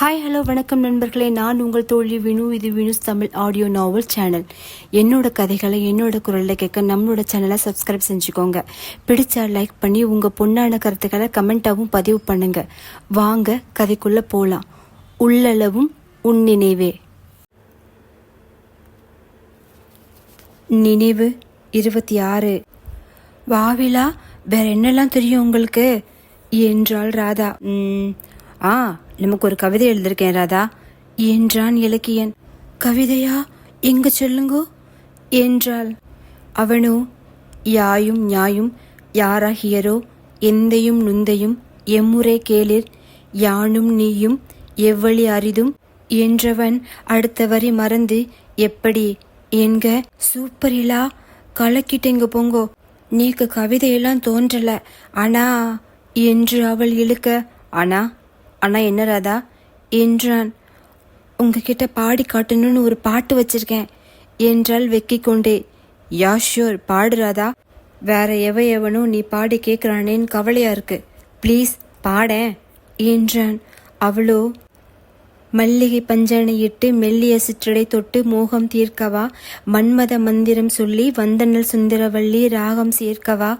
Hi hello வணக்கம் நண்பர்களே. நான் உங்கள் தோழி வினு. இது Vinu's Tamil audio novel channel என்னோட கதைகளை என்னோட குரலில் கேட்க நம்மளோட சேனலை சப்ஸ்கிரைப் செஞ்சுக்கோங்க. பிடிச்சா லைக் பண்ணி உங்கள் பொண்ணான கருத்துக்களை கமெண்ட்டாகவும் பதிவு பண்ணுங்க. வாங்க கதைக்குள்ளே போகலாம் உள்ளளவும் உன் நினைவே. நினைவு இருபத்தி ஆறு. வாவிலா வேற என்னெல்லாம் தெரியும் உங்களுக்கு? என்றாள் ராதா. "ம், ஆ நமக்கு ஒரு கவிதை எழுதியிருக்கேன் ராதா. என்றான் இலக்கியன். கவிதையா? எங்க சொல்லுங்கோ? என்றாள். அவனோ யாயும் ஞாயும் யாராகியரோ? எந்தையும் நுந்தையும் எம்முறை கேளிர்? யானும் நீயும் எவ்வளி அரிதும்? என்றவன் அடுத்த வரி மறந்து எப்படி? என்க சூப்பரிலா கலக்கிட்டேங்க போங்கோ. நீக்கு கவிதையெல்லாம் தோன்றல. ஆனா என்று அவள் இழுக்க ஆனா ஆனால் என்ன ராதா? என்றான். உங்ககிட்ட பாடி காட்டணும்னு ஒரு பாட்டு வச்சிருக்கேன். என்றால் வெக்கி கொண்டே யா ஷூர் பாடுறாதா வேற எவ எவனோ நீ பாடி கேட்குறானேன்னு கவலையா இருக்கு. ப்ளீஸ் பாடேன் என்றான். அவளோ மல்லிகை பஞ்சனையிட்டு மெல்லிய சிற்றடை தொட்டு மோகம் தீர்க்கவா? மன்மத மந்திரம் சொல்லி வந்தனல் சுந்தரவள்ளி ராகம் சேர்க்கவா?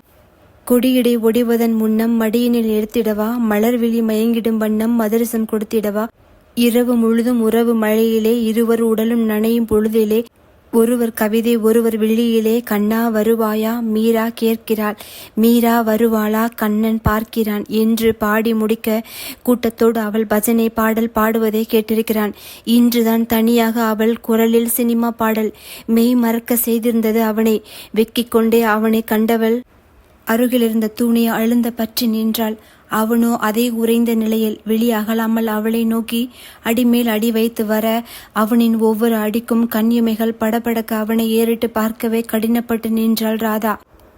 கொடியிடை ஒடிவதன் முன்னம் மடியினில் எடுத்திடவா? மலர்விழி மயங்கிடும் வண்ணம் மதரசம் கொடுத்திடவா? இரவு முழுதும் உறவு மழையிலே இருவர் உடலும் நனையும் பொழுதிலே ஒருவர் கவிதை ஒருவர் விழியிலே கண்ணா வருவாயா? மீரா கேட்கிறாள். மீரா வருவாளா? கண்ணன் பார்க்கிறான். என்று பாடி முடிக்க கூட்டத்தோடு அவள் பஜனை பாடல் பாடுவதை கேட்டிருக்கிறான். இன்றுதான் தனியாக அவள் குரலில் சினிமா பாடல் மெய் மறக்க செய்திருந்தது அவனை. வெக்கிக் கொண்டே அவனை கண்டவள் அருகிலிருந்த தூணியை அழுந்த பற்றி நின்றாள். அவனோ அதே உறைந்த நிலையில் வெளியாகலாமல் அவளை நோக்கி அடிமேல் அடி வைத்து வர. அவனின் ஒவ்வொரு அடிக்கும் கண்ணிமைகள் படபடக்க அவனை ஏறிட்டு பார்க்கவே கடினப்பட்டு நின்றாள் ராதா.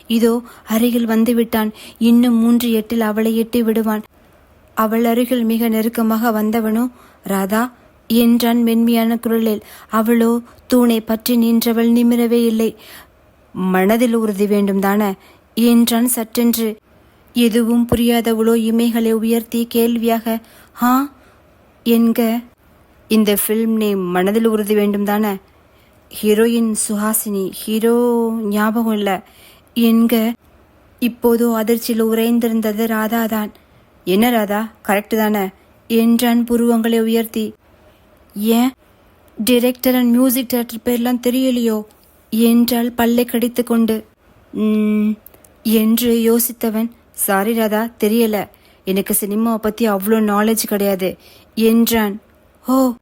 இதோ அருகில் வந்துவிட்டான். இன்னும் மூன்று எட்டில் அவளை எட்டி விடுவான். அவள் அருகில் மிக நெருக்கமாக வந்தவனோ? ராதா என்றான் மென்மையான குரலில். அவளோ தூணை பற்றி நின்றவள் நிமிரவே இல்லை. மனதில் உறுதி வேண்டும் தானே என்றான் சட்டென்று எதுவும் புரியாதவளோ இமைகளை உயர்த்தி கேள்வியாக ஹா என்க? இந்த ஃபில்ம் நேம் மனதில் உறுதி வேண்டும் தானே ஹீரோயின் சுஹாசினி ஹீரோ ஞாபகம் இல்லை. என்க? இப்போதோ அதிர்ச்சியில் உறைந்திருந்தது ராதா தான் என்ன ராதா? கரெக்டு தானே? என்றான் புருவங்களை உயர்த்தி. ஏன்? டிரெக்டர் அண்ட் மியூசிக் டைரக்டர் பேர்லாம் தெரியலையோ? என்றால் பல்லை கடித்து கொண்டு. என்று யோசித்தவன் சாரி ராதா தெரியல. எனக்கு சினிமாவை பற்றி அவ்வளோ நாலேஜ் கிடையாது என்றான். ஓ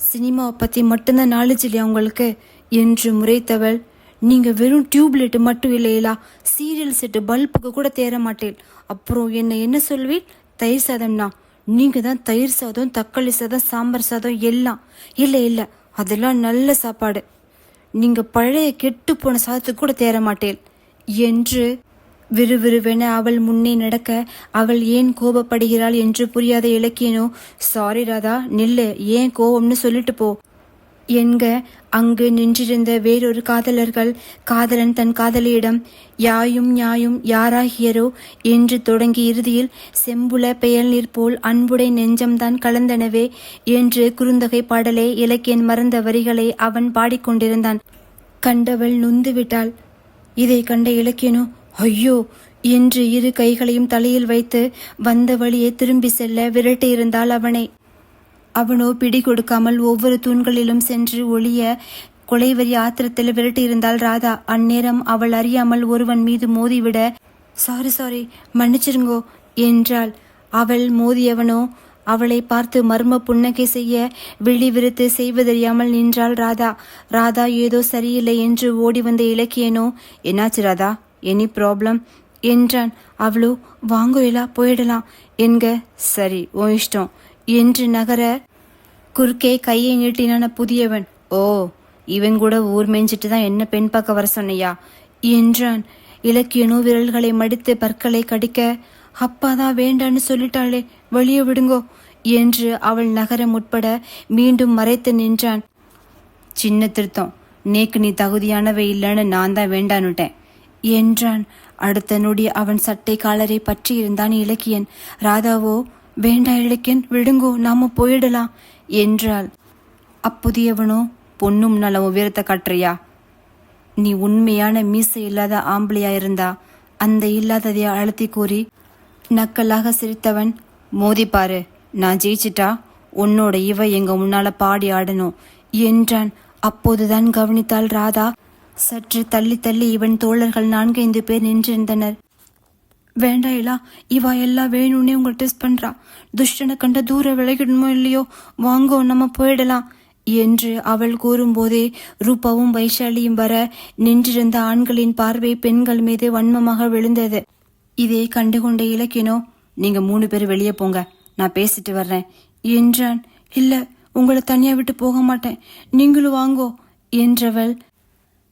சினிமாவை பற்றி மட்டும்தான் நாலேஜ் இல்லையா உங்களுக்கு? என்று முறைத்தவள். நீங்கள் வெறும் டியூப்லைட்டு மட்டும் இல்லையிலா சீரியல் செட்டு பல்புக்கு கூட தேர மாட்டேன். அப்புறம் என்ன என்ன சொல்வீர்? தயிர் சாதம்னா? நீங்கள் தான் தயிர் சாதம் தக்காளி சாதம் சாம்பார் சாதம் எல்லாம். இல்லை இல்லை அதெல்லாம் நல்ல சாப்பாடு. நீங்கள் பழைய கெட்டு போன சாதத்துக்கு கூட தேர மாட்டேன். என்று விறுவிறுவென அவள் முன்னே நடக்க அவள் ஏன் கோபப்படுகிறாள் என்று புரியாத இலக்கியனோ சாரி ராதா நில்லு ஏன் கோபம்னு சொல்லிட்டு போ. என்க அங்கு நின்றிருந்த வேறொரு காதலர்கள் காதலன் தன் காதலியிடம் யாயும் யாயும் யாராகியரோ? என்று தொடங்கி இறுதியில் செம்புல பெயல் நீர் போல் அன்புடை நெஞ்சம்தான் கலந்தனவே? என்று குறுந்தொகை பாடலே இலக்கியன் மறந்த வரிகளை அவன் பாடிக்கொண்டிருந்தான். கண்டவள் நொந்து விட்டாள். இதை கண்ட இலக்கியனோ ஐயோ! என்று இரு கைகளையும் தலையில் வைத்து வந்த வழியே திரும்பி செல்ல விரட்டியிருந்தாள் அவனை. அவனோ பிடி கொடுக்காமல் ஒவ்வொரு தூண்களிலும் சென்று ஒளிய கொலைவரி ஆத்திரத்தில் விரட்டியிருந்தாள் ராதா. அந்நேரம் அவள் அறியாமல் ஒருவன் மீது மோதிவிட சாரி சாரி மன்னிச்சிருங்கோ என்றாள். அவள் மோதியவனோ அவளை பார்த்து மர்ம புன்னகை செய்ய விழி விரித்து செய்வதறியாமல் நின்றாள் ராதா. ராதா ஏதோ சரியில்லை என்று ஓடி வந்த இலக்கியனோ? என்னாச்சு ராதா? Any problem? என்றான். அவளோ வாங்கோ போயிடலாம். என்க? சரி ஓ இஷ்டம். என்று நகர குறுக்கே கையை நீட்டினான புதியவன். ஓ இவன் கூட ஊர் மேய்ஞ்சிட்டு தான் என்ன பெண் பார்க்க வர சொன்னையா? என்றான். இலக்கியனோ விரல்களை மடித்து பற்களை கடிக்க அப்பாதான் வேண்டான்னு சொல்லிட்டாளே வெளியே விடுங்கோ என்று அவள் நகர முற்பட மீண்டும் மறைத்து நின்றான். சின்ன திருத்தம் நேக்கு நீ தகுதியானவை இல்லைன்னு நான் தான் வேண்டானுட்டேன் என்றான். அடுத்த நொடி அவன் சட்டை காலரை பற்றி இருந்தான் இலக்கியன். ராதாவோ வேண்டா இலக்கியன் விடுங்கோ நாம போயிடலாம் என்றாள். அப்புதியவனோ பொண்ணும் நல்ல உயரத்தை காட்டுறியா? நீ உண்மையான மீசை இல்லாத ஆம்பளையா இருந்தா அந்த இல்லாததைய அழுத்தி கூறி நக்கலாக சிரித்தவன் மோதி பாரு நான் ஜெயிச்சிட்டா உன்னோட இவ எங்க முன்னால பாடி ஆடணும் என்றான். அப்போதுதான் கவனித்தாள் ராதா. சற்று தள்ளி தள்ளி இவன் தோழர்கள் நான்கைந்து பேர் நின்றிருந்தனர். வேண்டா இலா இவ எல்லாம் வேணும்னே உங்களை டெஸ்ட் பண்றா. துஷ்டனை கண்ட தூர விலகிடணுமோ இல்லையோ வாங்கோ நம்ம போயிடலாம் என்று அவள் கூறும்போதே ரூபாவும் வைஷாலியும் வர நின்றிருந்த ஆண்களின் பார்வை பெண்கள் மீது வன்மமாக விழுந்தது. இதை கண்டுகொண்ட இலக்கினோ நீங்க மூணு பேர் வெளியே போங்க. நான் பேசிட்டு வர்றேன். என்றான். இல்ல உங்களை தனியா விட்டு போக மாட்டேன். நீங்களும் வாங்கோ என்றவள்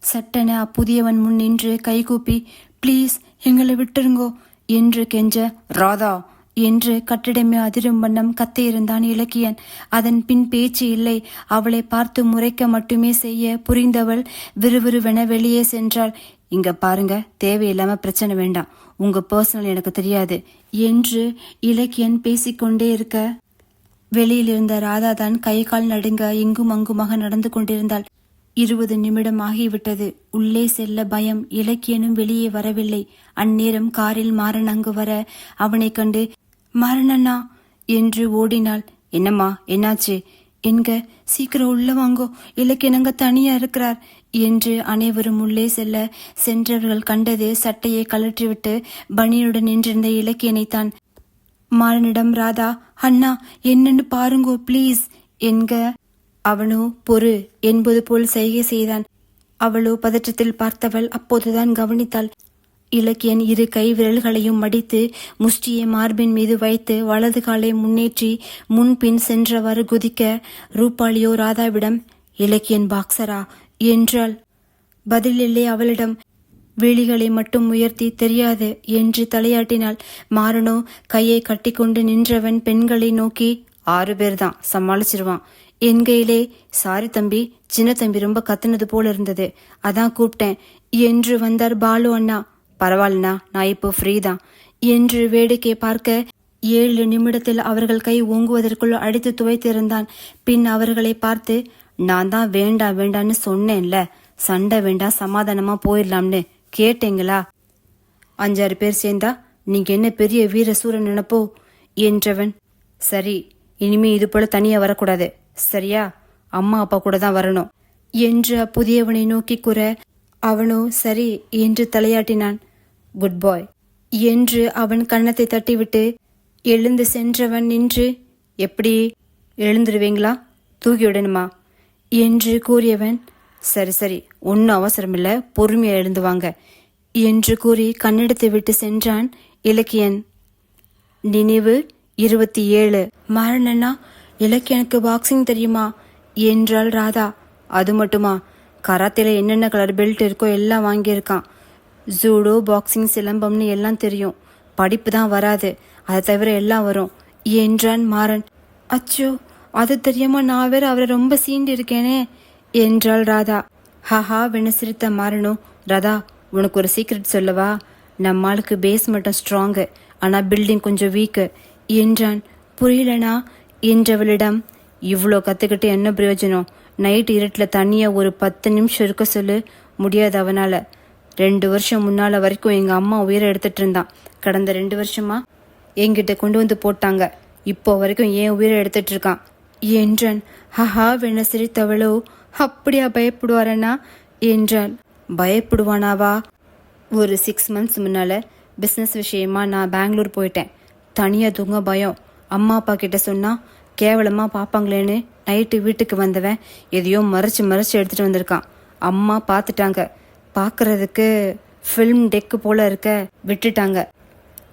சட்டென அப்புதியவன் முன் நின்று கைகூப்பி ப்ளீஸ் எங்களை விட்டுருங்கோ என்று கெஞ்ச ராதா என்று கட்டிடமே அதிரும் வண்ணம் கத்தியிருந்தான் இலக்கியன். அதன் பின் பேச்சு இல்லை. அவளை பார்த்து முறைக்க மட்டுமே செய்ய புரிந்தவள் விறுவிறுவென வெளியே சென்றாள். இங்க பாருங்க தேவையில்லாம பிரச்சனை வேண்டாம். உங்க பர்சனல் எனக்கு தெரியாது. என்று இலக்கியன் பேசிக்கொண்டே இருக்க. வெளியில் இருந்த ராதா தான் கை கால் நடுங்க இங்கும் அங்குமாக நடந்து கொண்டிருந்தாள். இருபது நிமிடம் ஆகிவிட்டது. உள்ளே செல்ல பயம் இலக்கியனும் வெளியே வரவில்லை. அந்நேரம் காரில் மாறன் அங்கு வர அவனை கண்டு மாறனண்ணா என்று ஓடினாள். என்னம்மா என்னாச்சு? என்க சீக்கிரம் உள்ள வாங்கோ. இலக்கியனங்க தனியா இருக்கிறார். என்று அனைவரும் உள்ளே செல்ல சென்றவர்கள் கண்டது சட்டையை கழற்றிவிட்டு பனியனுடன் நின்றிருந்த இலக்கியனைத்தான். மாறனிடம் ராதா அண்ணா என்னன்னு பாருங்கோ ப்ளீஸ் என்க. அவனோ பொறு என்பது போல் செய்கை செய்தான். அவளோ பதற்றத்தில் பார்த்தவள் அப்போதுதான் கவனித்தாள். இலக்கியன் இரு கை விரல்களையும் மடித்து முஷ்டியை மார்பின் மீது வைத்து வலது காலை முன்னேற்றி முன்பின் சென்றவாறு குதிக்க ரூபாலியோ ராதாவிடம் இலக்கியன் பாக்ஸரா என்றாள். பதிலில்லை அவளிடம். விழிகளை மட்டும் உயர்த்தி தெரியாது என்று தலையாட்டினாள். மாறனோ கையை கட்டிக்கொண்டு நின்றவன் பெண்களை நோக்கி ஆறு பேர் தான் சமாளிச்சிருவான். என்கையிலே சாரி தம்பி சின்ன தம்பி ரொம்ப கத்துனது போல இருந்தது. அதான் கூப்பிட்டேன். என்று வந்தார் பாலு அண்ணா. பரவாயில்லண்ணா நான் இப்போ ஃப்ரீ தான். என்று வேடிக்கை பார்க்க ஏழு நிமிடத்தில் அவர்கள் கை ஓங்குவதற்குள் அடித்து துவைத்திருந்தான். பின் அவர்களை பார்த்து நான் தான் வேண்டாம் வேண்டான்னு சொன்னேன்ல. சண்டை வேண்டாம் சமாதானமா போயிடலாம்னு கேட்டீங்களா? அஞ்சாறு பேர் சேர்ந்தா நீங்க என்ன பெரிய வீர சூரன் நினைப்போ? என்றவன் சரி இனிமே இது போல தனியா வரக்கூடாது. சரியா? அம்மா அப்பா கூட தான் வரணும். என்று புதியவனை நோக்கி கூற அவனோ சரி என்று தலையாட்டினான். குட் பாய் என்று அவன் கன்னத்தை தட்டிவிட்டு எழுந்து சென்றவன் நின்று எப்படி? எழுந்துருவீங்களா? தூக்கி விடணுமா? என்று கூறியவன் சரி சரி ஒன்றும் அவசரமில்ல பொறுமையா எழுந்து வாங்க. என்று கூறி கண்ணெடுத்து விட்டு சென்றான் இலக்கியன். நினைவு இருபத்தி ஏழு. மாறனண்ணா இலக்கியனுக்கு பாக்ஸிங் தெரியுமா? என்றாள் ராதா. அது மட்டுமா? கராத்தேல என்னென்ன கலர் பெல்ட் இருக்கோ எல்லாம் வாங்கியிருக்கான். ஜூடோ பாக்ஸிங் சிலம்பம்னு எல்லாம் தெரியும். படிப்பு தான் வராது. அதை தவிர எல்லாம் வரும். என்றான் மாறன். அச்சோ அது தெரியாம நான் வேற அவரை ரொம்ப சீண்டி இருக்கேனே என்றாள் ராதா. ஹஹா வென சிரித்த மாறனும். ராதா உனக்கு ஒரு சீக்ரெட் சொல்லவா? நம்ம ஆளுக்கு பேஸ் மட்டும் ஸ்ட்ராங்கு ஆனால் பில்டிங் கொஞ்சம் வீக்கு என்றான். புரியலனா? என்றவளிடம் இவ்வளோ கற்றுக்கிட்டு என்ன பிரயோஜனம்? நைட் இருட்டில் தனியாக ஒரு பத்து நிமிஷம் இருக்க சொல்லு. முடியாது அவனால். ரெண்டு வருஷம் முன்னால் வரைக்கும் எங்கள் அம்மா உயிரை எடுத்துகிட்டு இருந்தான். கடந்த ரெண்டு வருஷமா எங்கிட்ட கொண்டு வந்து போட்டாங்க. இப்போ வரைக்கும் ஏன் உயிரை எடுத்துகிட்டு இருக்கான்? என்றான். ஹஹா வென சிரித்தவளோ அப்படியா பயப்படுவாரண்ணா? என்றாள் பயப்படுவானாவா? ஒரு சிக்ஸ் மந்த்ஸ் முன்னால பிஸ்னஸ் விஷயமா நான் பெங்களூர் போயிட்டேன். தனியாக தூங்க பயம். அம்மா அப்பா கிட்ட சொன்னா கேவலமா பார்ப்பாங்களேன்னு நைட்டு வீட்டுக்கு வந்தவன் எதையோ மறைச்சு மறைச்சு எடுத்துட்டு வந்திருக்கான். அம்மா பார்த்துட்டாங்க பார்க்கறதுக்கு ஃபில்ம் டெக்கு போல இருக்க விட்டுட்டாங்க.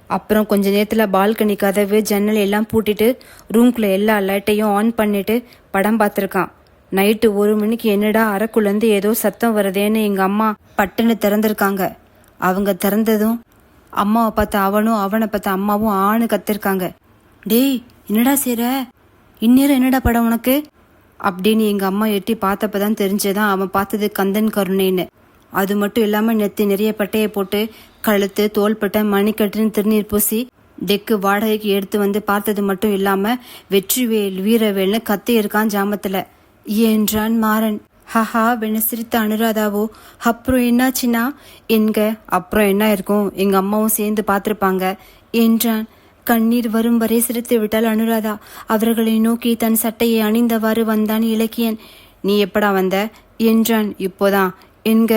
அப்புறம் கொஞ்ச நேரத்தில் பால்கனி கதவு ஜன்னல் எல்லாம் பூட்டிட்டு ரூம்குள்ளே எல்லா லைட்டையும் ஆன் பண்ணிட்டு படம் பார்த்துருக்கான். நைட்டு ஒரு மணிக்கு என்னடா அறக்குள்ளேருந்து ஏதோ சத்தம் வருதேன்னு எங்கள் அம்மா பட்டுன்னு திறந்திருக்காங்க. அவங்க திறந்ததும் அம்மாவை பார்த்த அவனும் அவனை பார்த்த அம்மாவும் ஆணு கத்திருக்காங்க. டேய் என்னடா செய்கிற இந்நேரம் என்னடா படம் உனக்கு? அப்படின்னு எங்கள் அம்மா எட்டி பார்த்தப்பதான் தெரிஞ்சதான் அவன் பார்த்தது கந்தன் கருணைன்னு. அது மட்டும் இல்லாம நெத்தி நிறைய பட்டையை போட்டு கழுத்து தோள்பட்டை மணிக்கட்டுன்னு திருநீர் பூசி டெக்கு வாடகைக்கு எடுத்து வந்து பார்த்தது மட்டும் இல்லாம வெற்றிவேல் வீரவேல்னு கத்தி இருக்கான் ஜாமத்துல. என்றான் மாறன்? ஹஹா வென சிரித்த அனுராதாவோ அப்புறம் என்னாச்சுன்னா? என்க அப்புறம் என்ன இருக்கும்? எங்க அம்மாவும் சேர்ந்து பார்த்திருப்பாங்க. என்றான். கண்ணீர் வரும் வரை சிரித்து விட்டால் அனுராதா. அவர்களை நோக்கி தன் சட்டையை அணிந்தவாறு வந்தான் இலக்கியன். நீ எப்படா வந்த? என்றான். இப்போதான். என்க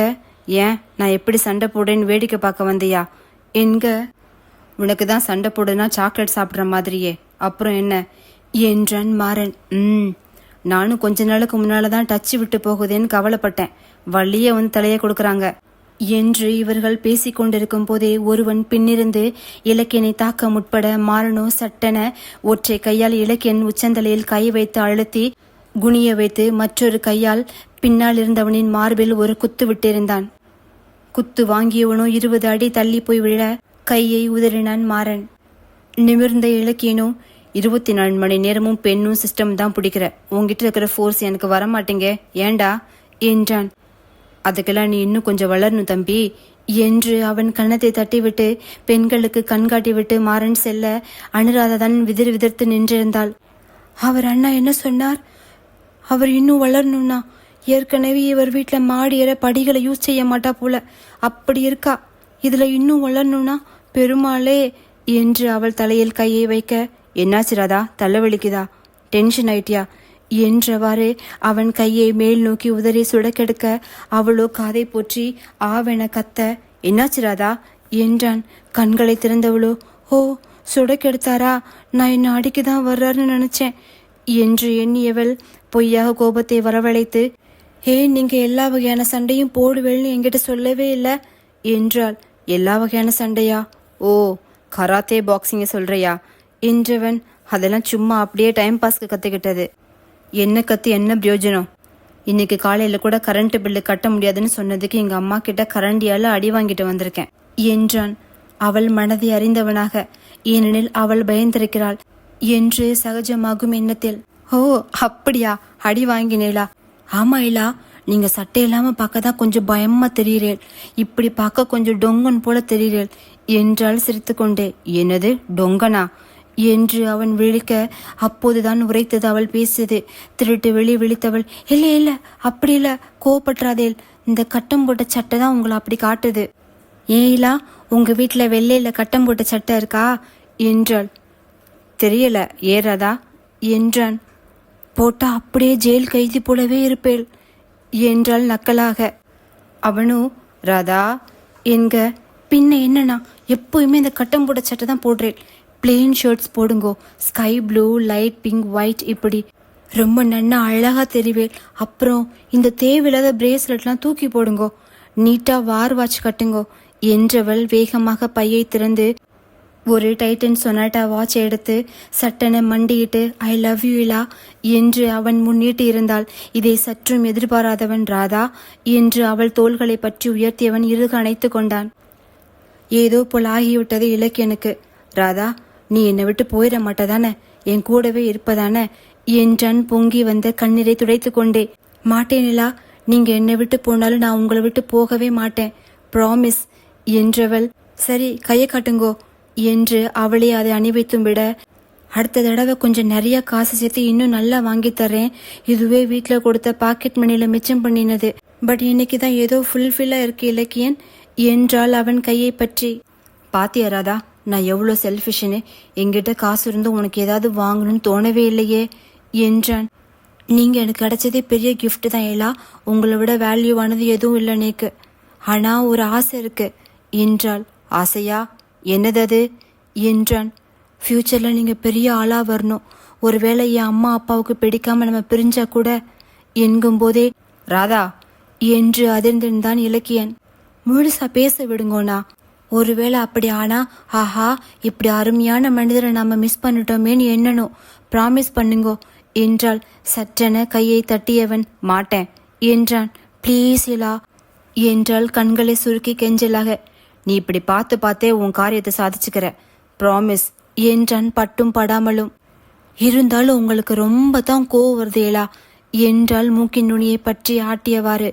ஏன் நான் எப்படி சண்டை போடுறேன்னு வேடிக்கை பார்க்க வந்தியா? என்க உனக்கு தான் சண்டை போடுனா சாக்லேட் சாப்பிட்ற மாதிரியே. அப்புறம் என்ன? என்றான் மாறன் ம். நானும் கொஞ்ச நாளுக்கு முன்னால தான் டச்சு விட்டு போகுதேன்னு கவலைப்பட்டேன். வள்ளியே வந்து தலையை கொடுக்குறாங்க. என்று இவர்கள் பேசிக்கொண்டிருக்கும் போதே ஒருவன் பின்னிருந்து இலக்கியனை தாக்க முற்பட மாறனோ சட்டென ஒற்றை கையால் இலக்கியன் உச்சந்தலையில் கை வைத்து அழுத்தி குனிய வைத்து மற்றொரு கையால் பின்னால் இருந்தவனின் மார்பில் ஒரு குத்து விட்டிருந்தான். குத்து வாங்கியவனோ இருபது அடி தள்ளி போய் விழ கையை உதறினான் மாறன். நிமிர்ந்த இலக்கியனோ இருபத்தி நாலு மணி நேரமும் பெண்ணும் சிஸ்டம் தான் பிடிக்கிற. உங்ககிட்ட இருக்கிற ஃபோர்ஸ் எனக்கு வர மாட்டேங்க ஏண்டா? என்றான். அதுக்கெல்லாம் நீ இன்னும் கொஞ்சம் வளரணும் தம்பி. என்று அவன் கன்னத்தை தட்டிவிட்டு பெண்களுக்கு கண்காட்டி விட்டு மாறன் செல்ல அனுராதா தான் விதிர் விதிர்த்து நின்றிருந்தாள். அவர் அண்ணா என்ன சொன்னார்? அவர் இன்னும் வளரணும்னா ஏற்கனவே இவர் வீட்டில் மாடி ஏற படிகளை யூஸ் செய்ய மாட்டா போல. அப்படி இருக்கா? இதில் இன்னும் வளரணும்னா பெருமாளே என்று அவள் தலையில் கையை வைக்க என்னாச்சு ராதா? தலைவலிக்குதா டென்ஷன் ஆயிட்டியா? என்றவாறு அவன் கையை மேல் நோக்கி உதறி சுடக்கெடுக்க அவளோ காதை போற்றி ஆவென கத்த என்னாச்சு ராதா? என்றான். கண்களை திறந்தவளோ ஓ சுடக்கெடுத்தாரா? நான் என்ன அடிக்குதான் வர்றாருன்னு நினைச்சேன் என்று எண்ணியவள் பொய்யாக கோபத்தை வரவழைத்து ஹே நீங்க எல்லா வகையான சண்டையும் போடுவேன்னு என்கிட்ட சொல்லவே இல்லை என்றாள். எல்லா வகையான சண்டையா? ஓ கராத்தே பாக்ஸிங்க சொல்றியா? என்றவன் அதெல்லாம் சும்மா அப்படியே டைம் பாஸ்க்கு கத்துக்கிட்டது. என்ன கத்து என்ன பிரயோஜனம்? இன்னைக்கு காலையில கூட கரண்ட் பில்லு கட்ட முடியாதுன்னு சொன்னதுக்கு எங்க அம்மா கிட்ட கரண்டியால அடி வாங்கிட்டு வந்திருக்கேன் என்றான். அவள் மனதை அறிந்தவனாக ஏனெனில் அவள் பயந்திருக்கிறாள் என்று சகஜமாகும் எண்ணத்தில். ஓ அப்படியா? அடி வாங்கினேளா? ஆமா இல்லா நீங்க சட்டை இல்லாம பார்க்க தான் கொஞ்சம் பயமா தெரியுறேள் இப்படி பார்க்க கொஞ்சம் டொங்கன் போல தெரியுறேள் என்றால் சிரித்துக்கொண்டே. என்னது? டொங்கனா? என்று அவன் விழிக்க அப்போதுதான் உரைத்தது அவள் பேசியது. திருட்டு வெளி விழித்தவள் இல்லை இல்லை அப்படி இல்லை கோவப்பற்றாதேல் இந்த கட்டம் போட்ட சட்டை தான் உங்களை அப்படி காட்டுது. ஏயிலா உங்க வீட்டில் வெள்ளையில கட்டம் போட்ட சட்டை இருக்கா? என்றாள். தெரியல ஏறாதா? என்றான். போட்டா அப்படியே ஜெயில் கைதி போலவே இருப்பேள் என்றாள் நக்கலாக. அவனோ ராதா என்க பின்ன என்னன்னா எப்போயுமே இந்த கட்டம் போட சட்டை தான் போடுறேன் plain shirts போடுங்கோ. Sky blue light pink white இப்படி. ரொம்ப நன்னா அழகாக தெரிவேல் அப்புறம் இந்த தேவையில்லாத பிரேஸ்லெட்லாம் தூக்கி போடுங்கோ. நீட்டாக வார் வாட்ச் கட்டுங்கோ என்றவள் வேகமாக பையை திறந்து ஒரு டைட்டன் சொனாட்டா வாட்ச் எடுத்து சட்டென மண்டியிட்டு ஐ லவ் யூ இலா என்று அவன் முன்னிட்டு இருந்தால் இதை சற்றும் எதிர்பாராதவன் ராதா என்று அவள் தோள்களை பற்றி உயர்த்தியவன் இறுக அணைத்து கொண்டான். ஏதோ போல் ஆகிவிட்டது இலக்கியனுக்கு ராதா நீ என்னை விட்டு போயிட மாட்டதானே? என் கூடவே இருப்பதானே? என்றான் பொங்கி வந்த கண்ணீரை துடைத்து கொண்டே மாட்டேனிலா நீங்க என்னை விட்டு போனாலும் நான் உங்களை விட்டு போகவே மாட்டேன். ப்ராமிஸ் என்றவள் சரி கையை காட்டுங்கோ. என்று அவளே அதை அணிவித்தும் விட அடுத்த தடவை கொஞ்சம் நிறைய காசு சேர்த்து இன்னும் நல்லா வாங்கி தரேன் இதுவே வீட்டில் கொடுத்த பாக்கெட் மணியில் மிச்சம் பண்ணினது. பட் இன்னைக்கு தான் ஏதோ ஃபுல்ஃபில்லாக இருக்கு இலக்கியன் என்றால் அவன் கையை பற்றி. பாத்தியா ராதா நான் எவ்வளோ செல்ஃபிஷ்னு எங்கிட்ட காசு இருந்து உனக்கு ஏதாவது வாங்கணும்னு தோணவே இல்லையே என்றான். நீங்கள் எனக்கு கிடைச்சதே பெரிய கிஃப்ட் தான் ஏலா. உங்களை விட வேல்யூவானது எதுவும் இல்லை எனக்கு ஆனால் ஒரு ஆசை இருக்கு என்றாள். ஆசையா? என்னது அது என்றான். ஃப்யூச்சரில் நீங்கள் பெரிய ஆளாக வரணும். ஒருவேளை என் அம்மா அப்பாவுக்கு பிடிக்காம நம்ம பிரிஞ்சா கூட என்கும் போதே ராதா என்று அதிர்ந்திருந்தான் இலக்கியன். முழுசா பேச விடுங்கோண்ணா. ஒருவேளை அப்படி ஆனா ஆஹா இப்படி அருமையான மனிதரை நாம மிஸ் பண்ணிட்டோமேன்னு எண்ணணும். ப்ராமிஸ் பண்ணுங்கோ என்றால் சற்றென கையை தட்டியவன் மாட்டேன் என்றான். ப்ளீஸ் இலா என்றால் கண்களை சுருக்கி கெஞ்சலாக. நீ இப்படி பார்த்து பார்த்தே உன் காரியத்தை சாதிச்சுக்கிற. ப்ராமிஸ் என்றான் பட்டும் படாமலும். இருந்தாலும் உங்களுக்கு ரொம்ப தான் கோவம் வருது ஏலா. என்றால் மூக்கின் நுனியை பற்றி ஆட்டியவாறு.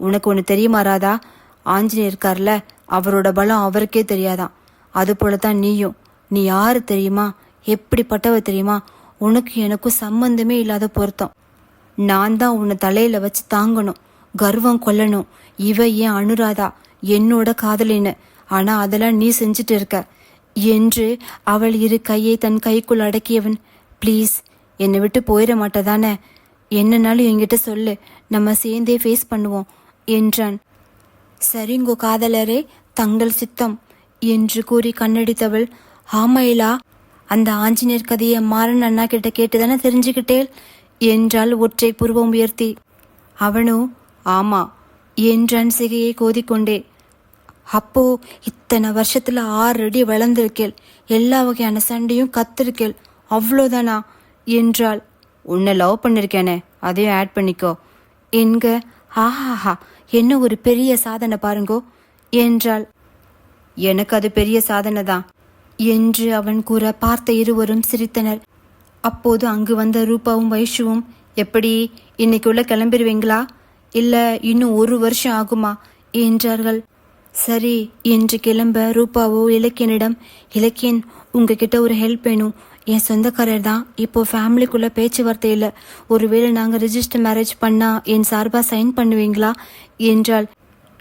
உனக்கு ஒன்று தெரியுமா ராதா? ஆஞ்சநேயர் இருக்கார்ல அவரோட பலம் அவருக்கே தெரியாதான். அது போல தான் நீயும். நீ யாரு தெரியுமா? எப்படிப்பட்டவ தெரியுமா? உனக்கு எனக்கும் சம்பந்தமே இல்லாத பொருத்தம். நான் தான் உன்னை தலையில வச்சு தாங்கணும் கர்வம் கொல்லணும் இவ ஏன் அனுராதா? என்னோட காதலின்னு ஆனா அதெல்லாம் நீ செஞ்சுட்டு இருக்க. என்று அவள் இரு கையை தன் கைக்குள் அடக்கியவன். ப்ளீஸ் என்னை விட்டு போயிட மாட்டதானே? என்னன்னாலும் என்கிட்ட சொல்லு. நம்ம சேர்ந்தே ஃபேஸ் பண்ணுவோம் என்றான். சரிங்கோ காதலரே தங்கள் சித்தம் என்று கூறி கண்ணடித்தவள். ஆமையிலா அந்த ஆஞ்சநேயர் கதையை மாறன் அண்ணா கிட்ட கேட்டுதானே தெரிஞ்சுக்கிட்டேள்? என்றாள் ஒற்றை புருவம் உயர்த்தி. அவனோ? ஆமா. என்றான் சிகையை கோதிக்கொண்டே. அப்போ இத்தனை வருஷத்துல ஆறு அடி வளர்ந்திருக்கேள். எல்லா வகையான சண்டையும் கத்திருக்கேள். அவ்வளோதானா? என்றாள். உன்னை லவ் பண்ணிருக்கேனே அதையும் ஆட் பண்ணிக்கோ. என்க? ஆஹாஹா என்ன ஒரு பெரிய சாதனை பாருங்கோ என்றாள். எனக்கு அது பெரிய சாதனை தான் என்று அவன் கூற பார்த்த இருவரும் சிரித்தனர். அப்போது அங்கு வந்த ரூபாவும் வைஷுவும் எப்படி இன்னைக்குள்ள கிளம்பிடுவீங்களா இல்ல இன்னும் ஒரு வருஷம் ஆகுமா? என்றார்கள். சரி என்று கிளம்ப ரூபாவோ இலக்கியனிடம் இலக்கியன் உங்ககிட்ட ஒரு ஹெல்ப் வேணும். என் சொந்தக்காரர் தான். இப்போ ஃபேமிலிக்குள்ள பேச்சுவார்த்தை இல்லை. ஒருவேளை நாங்கள் ரிஜிஸ்டர் மேரேஜ் பண்ணா என் சார்பா சைன் பண்ணுவீங்களா? என்றால்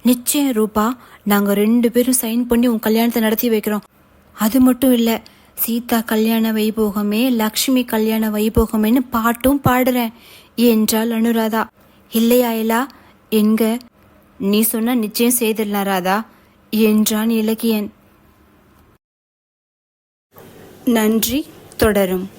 நிச்சயம் ரூபா. நாங்க ரெண்டு பேரும் சைன் பண்ணி உன் கல்யாணத்தை நடத்தி வைக்கிறோம். அது மட்டும் இல்லை சீதா கல்யாண வைபோகமே லக்ஷ்மி கல்யாண வைபோகமேன்னு பாட்டும் பாடுறேன் என்றாள் அனுராதா. இல்லையா இலா எங்க? நீ சொன்ன நிச்சயம் செய்திடலாம் ராதா. என்றான் இலக்கியன். நன்றி தொடரும்.